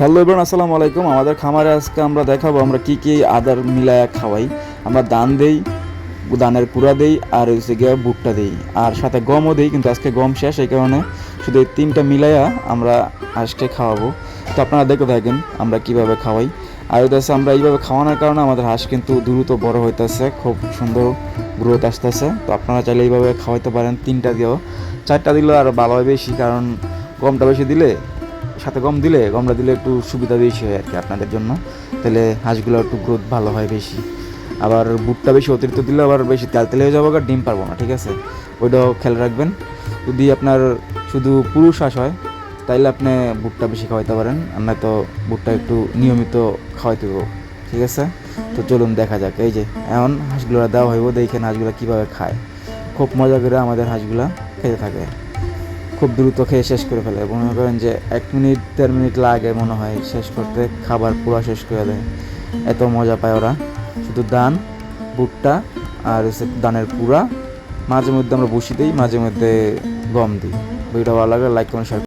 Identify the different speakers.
Speaker 1: Hello এবার আসসালামু আলাইকুম। আমাদের খামারে আজকে আমরা দেখাবো আমরা কি কি আদার মিলায়া খাওয়াই। আমরা দান দেই, দানের কুড়া দেই, আর হচ্ছে গিয়ে ভুট্টা দেই। আর সাথে গমও দেই, কিন্তু আজকে গম শেষ, এই কারণে শুধু এই তিনটা মিলাইয়া আমরা হাঁসকে খাওয়াবো। তো আপনারা দেখে থাকেন আমরা কীভাবে খাওয়াই। আর হইতেছে আমরা এইভাবে খাওয়ানোর কারণে আমাদের হাঁস কিন্তু দ্রুত বড় হইতেছে, খুব সুন্দর গ্রোথ আসতেছে। তো আপনারা চাইলে এইভাবে খাওয়াইতে পারেন, তিনটা দিয়েও। চারটা দিলেও আর ভালো বেশি, কারণ গমটা বেশি দিলে সাথে গম দিলে, গমটা দিলে একটু সুবিধা বেশি হয় আর কি আপনাদের জন্য। তাহলে হাঁসগুলো একটু গ্রোথ ভালো হয় বেশি। আবার বুটটা বেশি অতিরিক্ত দিলে আবার বেশি তেল তেলে হয়ে যাব আর ডিম পারব না, ঠিক আছে? ওইটাও খেয়াল রাখবেন। যদি আপনার শুধু পুরুষ হাঁস হয়, তাইলে আপনি বুটটা বেশি খাওয়াইতে পারেন, আর নয়তো বুটটা একটু নিয়মিত খাওয়াইতে হবে, ঠিক আছে? তো চলুন দেখা যাক, এই যে এমন হাঁসগুলো দেওয়া হইব, দেখেন হাঁসগুলো কীভাবে খায়। খুব মজা করে আমাদের হাঁসগুলা খেতে থাকে। খুব দ্রুত খেয়ে শেষ করে ফেলে মনে করেন যে এক মিনিট, দেড় মিনিট লাগে মনে হয় শেষ করতে, খাবার পুরো শেষ করে দেয়। এত মজা পায় ওরা। শুধু দান, ভুট্টা আর দানের পুরা। মাঝে মধ্যে আমরা বসি দিই মাঝে মধ্যে গম দিই। ভিডিও ভালো লাগে লাইক কমেন্ট শেয়ার